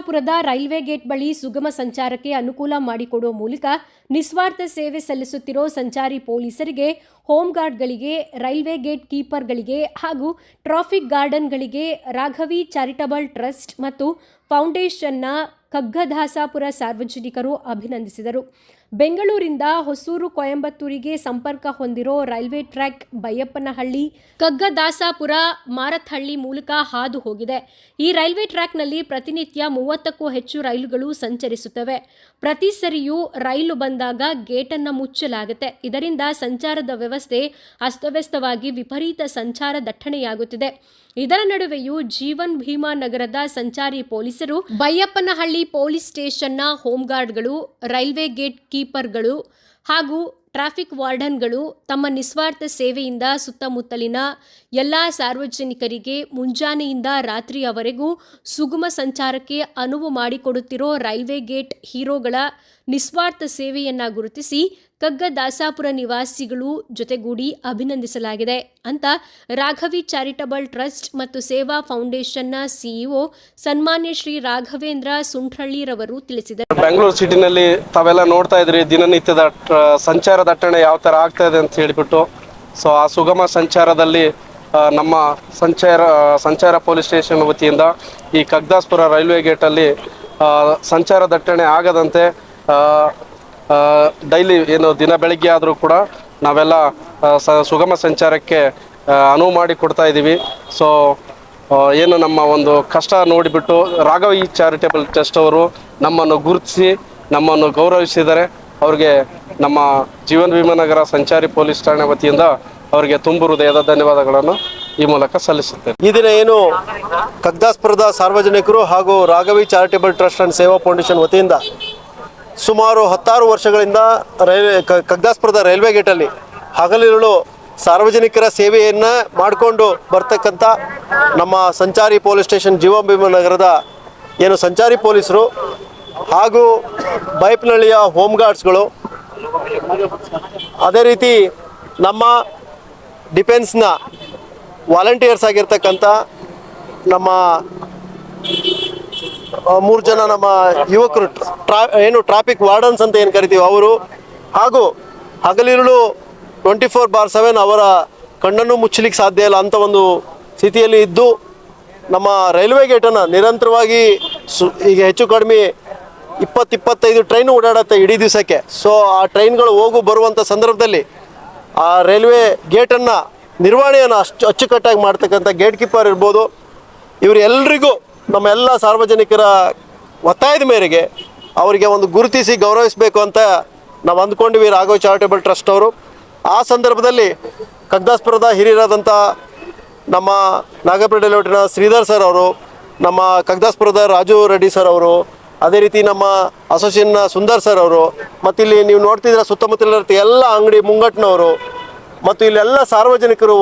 ಕಗ್ಗದಾಸಾಪುರದ railway gate ಬಳಿ ಸುಗಮ ಸಂಚಾರಕ್ಕೆ ಅನುಕೂಲ ಮಾಡಿಕೊಡುವ ಮೂಲಕ ನಿಸ್ವಾರ್ಥ ಸೇವೆ ಸಲ್ಲಿಸುತ್ತಿರೋ ಸಂಚಾರಿ ಪೊಲೀಸರಿಗೆ ಹೋಮ್ ಗಾರ್ಡ್ಗಳಿಗೆ ರೈಲ್ವೆ ಗೇಟ್ ಕೀಪರ್ಗಳಿಗೆ ಹಾಗೂ ಟ್ರಾಫಿಕ್ ಗಾರ್ಡನ್ಗಳಿಗೆ ರಾಘವಿ ಚಾರಿಟಬಲ್ ಟ್ರಸ್ಟ್ ಮತ್ತು ಫೌಂಡೇಶನ್ನ ಕಗ್ಗದಾಸಾಪುರ ಸಾರ್ವಜನಿಕರು ಅಭಿನಂದಿಸಿದರು. ಬೆಂಗಳೂರಿಂದ ಹೊಸೂರು, ಕೊಯಂಬತ್ತೂರಿಗೆ ಸಂಪರ್ಕ ಹೊಂದಿರೋ ರೈಲ್ವೆ ಟ್ರ್ಯಾಕ್ ಬೈಯಪ್ಪನಹಳ್ಳಿ, ಕಗ್ಗದಾಸಾಪುರ, ಮಾರತ್ಹಳ್ಳಿ ಮೂಲಕ ಹಾದು ಹೋಗಿದೆ. ಈ ರೈಲ್ವೆ ಟ್ರ್ಯಾಕ್ನಲ್ಲಿ ಪ್ರತಿನಿತ್ಯ ಮೂವತ್ತಕ್ಕೂ ಹೆಚ್ಚು ರೈಲುಗಳು ಸಂಚರಿಸುತ್ತವೆ. ಪ್ರತಿ ಸರಿಯೂ ರೈಲು ಬಂದಾಗ ಗೇಟನ್ನು ಮುಚ್ಚಲಾಗುತ್ತೆ. ಇದರಿಂದ ಸಂಚಾರದ ವ್ಯವಸ್ಥೆ ಅಸ್ತವ್ಯಸ್ತವಾಗಿ ವಿಪರೀತ ಸಂಚಾರ ದಟ್ಟಣೆಯಾಗುತ್ತಿದೆ. ಇದರ ನಡುವೆಯೂ ಜೀವನ್ ಭೀಮಾ ನಗರದ ಸಂಚಾರಿ ಪೊಲೀಸರು ಬೈಯಪ್ಪನಹಳ್ಳಿ ಪೊಲೀಸ್ ಸ್ಟೇಷನ್ನ ಹೋಮ್ಗಾರ್ಡ್ಗಳು ರೈಲ್ವೆ ಗೇಟ್ ಕೀಪರ್ಗಳು ಹಾಗೂ ಟ್ರಾಫಿಕ್ ವಾರ್ಡನ್ಗಳು ತಮ್ಮ ನಿಸ್ವಾರ್ಥ ಸೇವೆಯಿಂದ ಸುತ್ತಮುತ್ತಲಿನ ಎಲ್ಲ ಸಾರ್ವಜನಿಕರಿಗೆ ಮುಂಜಾನೆಯಿಂದ ರಾತ್ರಿಯವರೆಗೂ ಸುಗಮ ಸಂಚಾರಕ್ಕೆ ಅನುವು ಮಾಡಿಕೊಡುತ್ತಿರೋ ರೈಲ್ವೆ ಗೇಟ್ ಹೀರೋಗಳ ನಿಸ್ವಾರ್ಥ ಸೇವೆಯನ್ನ ಗುರುತಿಸಿ ಕಗ್ಗದಾಸಾಪುರ ನಿವಾಸಿಗಳು ಜೊತೆಗೂಡಿ ಅಭಿನಂದಿಸಲಾಗಿದೆ ಅಂತ ರಾಘವಿ ಚಾರಿಟಬಲ್ ಟ್ರಸ್ಟ್ ಮತ್ತು ಸೇವಾ ಫೌಂಡೇಶನ್ನ ಸಿಇಒ ಸನ್ಮಾನ್ಯ ಶ್ರೀ ರಾಘವೇಂದ್ರ ಸುಂಠಳ್ಳಿರವರು ತಿಳಿಸಿದರು. ಬೆಂಗಳೂರು ಸಿಟಿನಲ್ಲಿ ತಾವೆಲ್ಲ ನೋಡ್ತಾ ಇದ್ರಿ, ದಿನನಿತ್ಯದ ಸಂಚಾರ ದಟ್ಟಣೆ ಯಾವ ಥರ ಆಗ್ತಾ ಇದೆ ಅಂತ ಹೇಳಿಬಿಟ್ಟು. ಸೊ ಆ ಸುಗಮ ಸಂಚಾರದಲ್ಲಿ ನಮ್ಮ ಸಂಚಾರ ಸಂಚಾರ ಪೊಲೀಸ್ ಸ್ಟೇಷನ್ ವತಿಯಿಂದ ಈ ಕಗ್ದಾಸ್ಪುರ ರೈಲ್ವೆ ಗೇಟಲ್ಲಿ ಸಂಚಾರ ದಟ್ಟಣೆ ಆಗದಂತೆ ಡೈಲಿ ಏನು ದಿನ ಬೆಳಗ್ಗೆ ಆದರೂ ಕೂಡ ನಾವೆಲ್ಲ ಸುಗಮ ಸಂಚಾರಕ್ಕೆ ಅನುವು ಮಾಡಿ ಕೊಡ್ತಾ ಇದ್ದೀವಿ. ಸೊ ಏನು ನಮ್ಮ ಒಂದು ಕಷ್ಟ ನೋಡಿಬಿಟ್ಟು ರಾಘವಿ ಚಾರಿಟೇಬಲ್ ಟ್ರಸ್ಟ್ ಅವರು ನಮ್ಮನ್ನು ಗುರುತಿಸಿ, ನಮ್ಮನ್ನು ಗೌರವಿಸಿದ್ದಾರೆ. ಅವ್ರಿಗೆ ನಮ್ಮ ಜೀವನ್ ನಗರ ಸಂಚಾರಿ ಪೊಲೀಸ್ ಠಾಣೆ ವತಿಯಿಂದ ಅವರಿಗೆ ತುಂಬು ಹೃದಯದ ಧನ್ಯವಾದಗಳನ್ನು ಈ ಮೂಲಕ ಸಲ್ಲಿಸುತ್ತೇನೆ. ಈ ದಿನ ಏನು ಕಗ್ದಾಸ್ಪುರದ ಸಾರ್ವಜನಿಕರು ಹಾಗೂ Raghavi charitable trust and Seva foundation ವತಿಯಿಂದ ಸುಮಾರು ಹತ್ತಾರು ವರ್ಷಗಳಿಂದ ರೈಲ್ವೆ ಕಗ್ದಾಸ್ಪುರದ ರೈಲ್ವೆ ಗೇಟಲ್ಲಿ ಹಗಲಿರುಳು ಸಾರ್ವಜನಿಕರ ಸೇವೆಯನ್ನು ಮಾಡಿಕೊಂಡು ಬರ್ತಕ್ಕಂಥ ನಮ್ಮ ಸಂಚಾರಿ ಪೊಲೀಸ್ ಸ್ಟೇಷನ್ ಜೀವಭೀಮ ನಗರದ ಏನು ಸಂಚಾರಿ ಪೊಲೀಸರು ಹಾಗೂ ಬೈಪ್ನಳ್ಳಿಯ ಹೋಮ್ ಗಾರ್ಡ್ಸ್ಗಳು, ಅದೇ ರೀತಿ ನಮ್ಮ ಡಿಫೆನ್ಸ್ನ ವಾಲಂಟಿಯರ್ಸ್ ಆಗಿರ್ತಕ್ಕಂಥ ನಮ್ಮ ಮೂರು ಜನ ನಮ್ಮ ಯುವಕರು ಟ್ರಾ, ಏನು ಟ್ರಾಫಿಕ್ ವಾರ್ಡನ್ಸ್ ಅಂತ ಏನು ಕರಿತೀವಿ ಅವರು ಹಾಗೂ ಹಗಲಿರುಳು ಟ್ವೆಂಟಿ ಫೋರ್ ಬಾರ್ ಸೆವೆನ್ ಅವರ ಕಣ್ಣನ್ನು ಮುಚ್ಚಲಿಕ್ಕೆ ಸಾಧ್ಯ ಇಲ್ಲ ಅಂತ ಒಂದು ಸ್ಥಿತಿಯಲ್ಲಿ ಇದ್ದು ನಮ್ಮ ರೈಲ್ವೆ ಗೇಟನ್ನು ನಿರಂತರವಾಗಿ ಸು, ಈಗ ಹೆಚ್ಚು ಕಡಿಮೆ ಇಪ್ಪತ್ತಿಪ್ಪತ್ತೈದು ಟ್ರೈನು ಓಡಾಡುತ್ತೆ ಇಡೀ ದಿವಸಕ್ಕೆ. ಸೊ ಆ ಟ್ರೈನ್ಗಳು ಹೋಗು ಬರುವಂಥ ಸಂದರ್ಭದಲ್ಲಿ ಆ ರೈಲ್ವೆ ಗೇಟನ್ನು ನಿರ್ವಹಣೆಯನ್ನು ಅಷ್ಟು ಅಚ್ಚುಕಟ್ಟಾಗಿ ಮಾಡ್ತಕ್ಕಂಥ ಗೇಟ್ ಕೀಪರ್ ಇರ್ಬೋದು. ಇವರೆಲ್ಲರಿಗೂ ನಮ್ಮ ಎಲ್ಲ ಸಾರ್ವಜನಿಕರ ಒತ್ತಾಯದ ಮೇರೆಗೆ ಅವರಿಗೆ ಒಂದು ಗುರುತಿಸಿ ಗೌರವಿಸಬೇಕು ಅಂತ ನಾವು ಅಂದ್ಕೊಂಡಿವಿ ರಾಘವ್ ಚಾರಿಟೇಬಲ್ ಟ್ರಸ್ಟ್ ಅವರು. ಆ ಸಂದರ್ಭದಲ್ಲಿ ಕಗ್ದಾಸ್ಪುರದ ಹಿರಿಯರಾದಂಥ ನಮ್ಮ ನಾಗಪುರ ಲೇಔಟಿನ ಶ್ರೀಧರ್ ಸರ್ ಅವರು, ನಮ್ಮ ಕಗ್ದಾಸ್ಪುರದ ರಾಜು ರೆಡ್ಡಿ ಸರ್ ಅವರು, ಅದೇ ರೀತಿ ನಮ್ಮ ಅಸೋಸಿಯೇಷನ್ನ ಸುಂದರ್ ಸರ್ ಅವರು, ಮತ್ತು ಇಲ್ಲಿ ನೀವು ನೋಡ್ತಿದ್ರೆ ಸುತ್ತಮುತ್ತಲ ಎಲ್ಲ ಅಂಗಡಿ ಮುಂಗಟ್ಟಿನವರು ಮತ್ತು ಇಲ್ಲೆಲ್ಲ ಸಾರ್ವಜನಿಕರು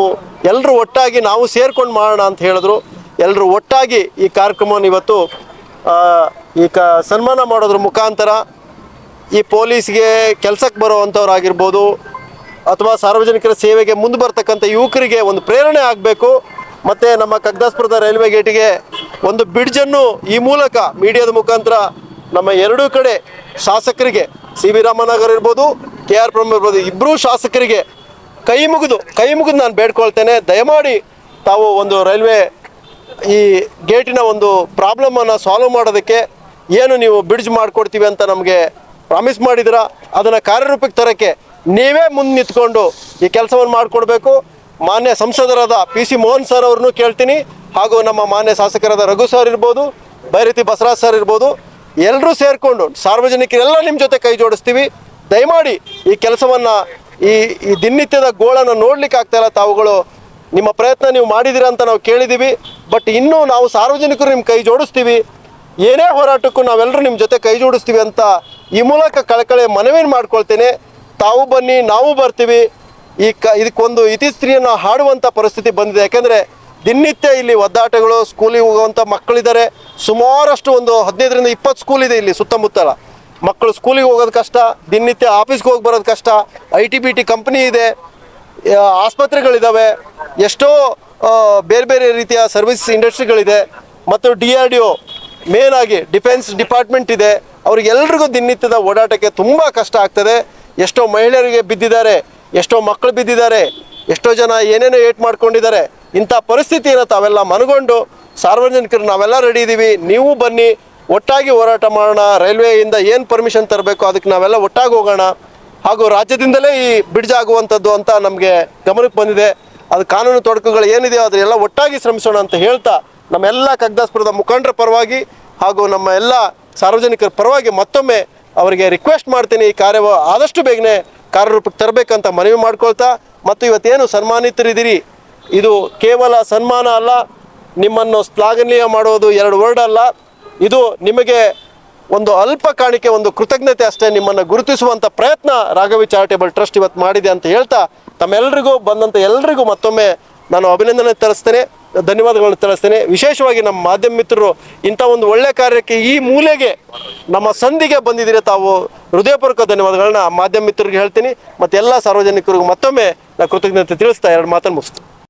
ಎಲ್ಲರೂ ಒಟ್ಟಾಗಿ ನಾವು ಸೇರ್ಕೊಂಡು ಮಾಡೋಣ ಅಂತ ಹೇಳಿದ್ರು. ಎಲ್ಲರೂ ಒಟ್ಟಾಗಿ ಈ ಕಾರ್ಯಕ್ರಮವನ್ನು ಇವತ್ತು ಈ ಕ, ಸನ್ಮಾನ ಮಾಡೋದ್ರ ಮುಖಾಂತರ ಈ ಪೊಲೀಸ್ಗೆ ಕೆಲಸಕ್ಕೆ ಬರೋವಂಥವ್ರಾಗಿರ್ಬೋದು ಅಥವಾ ಸಾರ್ವಜನಿಕರ ಸೇವೆಗೆ ಮುಂದೆ ಬರ್ತಕ್ಕಂಥ ಯುವಕರಿಗೆ ಒಂದು ಪ್ರೇರಣೆ ಆಗಬೇಕು. ಮತ್ತು ನಮ್ಮ ಕಗ್ದಾಸ್ಪುರದ ರೈಲ್ವೆ ಗೇಟಿಗೆ ಒಂದು ಬ್ರಿಡ್ಜನ್ನು ಈ ಮೂಲಕ ಮೀಡಿಯಾದ ಮುಖಾಂತರ ನಮ್ಮ ಎರಡೂ ಕಡೆ ಶಾಸಕರಿಗೆ, ಸಿ ವಿ ರಾಮನಗರ್ ಇರ್ಬೋದು, ಕೆ ಆರ್ ಪ್ರಮ್ ಇರ್ಬೋದು ಇಬ್ಬರೂ ಶಾಸಕರಿಗೆ ಕೈ ಮುಗಿದು ಕೈ ಮುಗಿದು ನಾನು ಬೇಡ್ಕೊಳ್ತೇನೆ. ದಯಮಾಡಿ ತಾವು ಒಂದು ರೈಲ್ವೆ ಈ ಗೇಟಿನ ಒಂದು ಪ್ರಾಬ್ಲಮನ್ನು ಸಾಲ್ವ್ ಮಾಡೋದಕ್ಕೆ ಏನು ನೀವು ಬ್ರಿಡ್ಜ್ ಮಾಡಿಕೊಡ್ತೀವಿ ಅಂತ ನಮಗೆ ಪ್ರಾಮಿಸ್ ಮಾಡಿದ್ರೆ ಅದನ್ನು ಕಾರ್ಯರೂಪಕ್ಕೆ ತರೋಕ್ಕೆ ನೀವೇ ಮುಂದೆ ನಿಂತ್ಕೊಂಡು ಈ ಕೆಲಸವನ್ನು ಮಾಡಿಕೊಡ್ಬೇಕು. ಮಾನ್ಯ ಸಂಸದರಾದ ಪಿ ಸಿ ಮೋಹನ್ ಸರ್ ಅವ್ರನ್ನೂ ಕೇಳ್ತೀನಿ. ಹಾಗೂ ನಮ್ಮ ಮಾನ್ಯ ಶಾಸಕರಾದ ರಘು ಸರ್ ಇರ್ಬೋದು, ಬೈರತಿ ಬಸವರಾಜ್ ಸರ್ ಇರ್ಬೋದು ಎಲ್ಲರೂ ಸೇರಿಕೊಂಡು ಸಾರ್ವಜನಿಕರೆಲ್ಲ ನಿಮ್ಮ ಜೊತೆ ಕೈ ಜೋಡಿಸ್ತೀವಿ. ದಯಮಾಡಿ ಈ ಕೆಲಸವನ್ನು ಈ ಈ ದಿನನಿತ್ಯದ ಗೋಳನ್ನು ನೋಡಲಿಕ್ಕೆ ಆಗ್ತಾ ಇಲ್ಲ ತಾವುಗಳು. ನಿಮ್ಮ ಪ್ರಯತ್ನ ನೀವು ಮಾಡಿದ್ದೀರಾ ಅಂತ ನಾವು ಕೇಳಿದ್ದೀವಿ. ಬಟ್ ಇನ್ನೂ ನಾವು ಸಾರ್ವಜನಿಕರು ನಿಮ್ಮ ಕೈ ಜೋಡಿಸ್ತೀವಿ. ಏನೇ ಹೋರಾಟಕ್ಕೂ ನಾವೆಲ್ಲರೂ ನಿಮ್ಮ ಜೊತೆ ಕೈ ಜೋಡಿಸ್ತೀವಿ ಅಂತ ಈ ಮೂಲಕ ಕಳಕಳೆ ಮನವಿ ಮಾಡ್ಕೊಳ್ತೇನೆ. ತಾವು ಬನ್ನಿ, ನಾವು ಬರ್ತೀವಿ. ಈ ಕ, ಇದಕ್ಕೊಂದು ಇತಿಸ್ತ್ರೀಯನ್ನು ಹಾಡುವಂಥ ಪರಿಸ್ಥಿತಿ ಬಂದಿದೆ. ಯಾಕೆಂದರೆ ದಿನನಿತ್ಯ ಇಲ್ಲಿ ಒದ್ದಾಟಗಳು ಸ್ಕೂಲಿಗೆ ಹೋಗುವಂಥ ಮಕ್ಕಳಿದ್ದಾರೆ. ಸುಮಾರಷ್ಟು ಒಂದು ಹದಿನೈದರಿಂದ ಇಪ್ಪತ್ತು ಸ್ಕೂಲ್ ಇದೆ ಇಲ್ಲಿ ಸುತ್ತಮುತ್ತಲ. ಮಕ್ಕಳು ಸ್ಕೂಲಿಗೆ ಹೋಗೋದು ಕಷ್ಟ, ದಿನನಿತ್ಯ ಆಫೀಸ್ಗೆ ಹೋಗಿ ಬರೋದು ಕಷ್ಟ. I T B T company ಇದೆ. ಆಸ್ಪತ್ರೆಗಳಿದ್ದಾವೆ ಎಷ್ಟೋ ಬೇರೆ ಬೇರೆ ರೀತಿಯ ಸರ್ವಿಸ್ ಇಂಡಸ್ಟ್ರಿಗಳಿದೆ. ಮತ್ತು D R D O main ಆಗಿ ಡಿಫೆನ್ಸ್ ಡಿಪಾರ್ಟ್ಮೆಂಟ್ ಇದೆ. ಅವರಿಗೆಲ್ರಿಗೂ ದಿನನಿತ್ಯದ ಓಡಾಟಕ್ಕೆ ತುಂಬ ಕಷ್ಟ ಆಗ್ತದೆ. ಎಷ್ಟೋ ಮಹಿಳೆಯರಿಗೆ ಬಿದ್ದಿದ್ದಾರೆ, ಎಷ್ಟೋ ಮಕ್ಕಳು ಬಿದ್ದಿದ್ದಾರೆ, ಎಷ್ಟೋ ಜನ ಏನೇನೋ ಏಟ್ ಮಾಡ್ಕೊಂಡಿದ್ದಾರೆ. ಇಂಥ ಪರಿಸ್ಥಿತಿಯನ್ನು ತಾವೆಲ್ಲ ಮನಗೊಂಡು ಸಾರ್ವಜನಿಕರು, ನಾವೆಲ್ಲ ರೆಡಿ ಇದ್ದೀವಿ ನೀವು ಬನ್ನಿ, ಒಟ್ಟಾಗಿ ಹೋರಾಟ ಮಾಡೋಣ, ರೈಲ್ವೆಯಿಂದ ಏನು ಪರ್ಮಿಷನ್ ತರಬೇಕು, ಅದಕ್ಕೆ ನಾವೆಲ್ಲ ಒಟ್ಟಾಗಿ ಹೋಗೋಣ. ಹಾಗೂ ರಾಜ್ಯದಿಂದಲೇ ಈ ಬ್ರಿಡ್ಜ್ ಆಗುವಂಥದ್ದು ಅಂತ ನಮಗೆ ಗಮನಕ್ಕೆ ಬಂದಿದೆ. ಅದು ಕಾನೂನು ತೊಡಕುಗಳು ಏನಿದೆಯೋ ಅದನ್ನೆಲ್ಲ ಒಟ್ಟಾಗಿ ಶ್ರಮಿಸೋಣ ಅಂತ ಹೇಳ್ತಾ ನಮ್ಮೆಲ್ಲ ಕಗ್ದಾಸ್ಪುರದ ಮುಖಂಡರ ಪರವಾಗಿ ಹಾಗೂ ನಮ್ಮ ಎಲ್ಲ ಸಾರ್ವಜನಿಕರ ಪರವಾಗಿ ಮತ್ತೊಮ್ಮೆ ಅವರಿಗೆ ರಿಕ್ವೆಸ್ಟ್ ಮಾಡ್ತೀನಿ. ಈ ಕಾರ್ಯವ ಆದಷ್ಟು ಬೇಗನೆ ಕಾರ್ಯರೂಪಕ್ಕೆ ತರಬೇಕಂತ ಮನವಿ ಮಾಡ್ಕೊಳ್ತಾ ಮತ್ತು ಇವತ್ತೇನು ಸನ್ಮಾನಿತರಿದ್ದೀರಿ? ಇದು ಕೇವಲ ಸನ್ಮಾನ ಅಲ್ಲ, ನಿಮ್ಮನ್ನು ಶ್ಲಾಘನೀಯ ಮಾಡೋದು ಎರಡು ವರ್ಡ್ ಅಲ್ಲ. ಇದು ನಿಮಗೆ ಒಂದು ಅಲ್ಪ ಕಾಣಿಕೆ, ಒಂದು ಕೃತಜ್ಞತೆ ಅಷ್ಟೇ ನಿಮ್ಮನ್ನು ಗುರುತಿಸುವಂಥ ಪ್ರಯತ್ನ ರಾಘವಿ ಚಾರಿಟೇಬಲ್ ಟ್ರಸ್ಟ್ ಇವತ್ತು ಮಾಡಿದೆ ಅಂತ ಹೇಳ್ತಾ ತಮ್ಮೆಲ್ಲರಿಗೂ ಬಂದಂಥ ಎಲ್ರಿಗೂ ಮತ್ತೊಮ್ಮೆ ನಾನು ಅಭಿನಂದನೆ ತರಿಸ್ತೇನೆ ಧನ್ಯವಾದಗಳನ್ನು ತಿಳಿಸ್ತೇನೆ. ವಿಶೇಷವಾಗಿ ನಮ್ಮ ಮಾಧ್ಯಮ ಮಿತ್ರರು, ಇಂಥ ಒಂದು ಒಳ್ಳೆ ಕಾರ್ಯಕ್ಕೆ ಈ ಮೂಲೆಗೆ ನಮ್ಮ ಸಂಧಿಗೆ ಬಂದಿದ್ದೀರಿ ತಾವು, ಹೃದಯಪೂರ್ವಕ ಧನ್ಯವಾದಗಳನ್ನ ಮಾಧ್ಯಮ ಮಿತ್ರರಿಗೆ ಹೇಳ್ತೀನಿ. ಮತ್ತು ಎಲ್ಲ ಸಾರ್ವಜನಿಕರಿಗೂ ಮತ್ತೊಮ್ಮೆ ನಾನು ಕೃತಜ್ಞತೆ ತಿಳಿಸ್ತಾ ಎರಡು ಮಾತನ್ನು ಮುಗಿಸ್ತೀನಿ.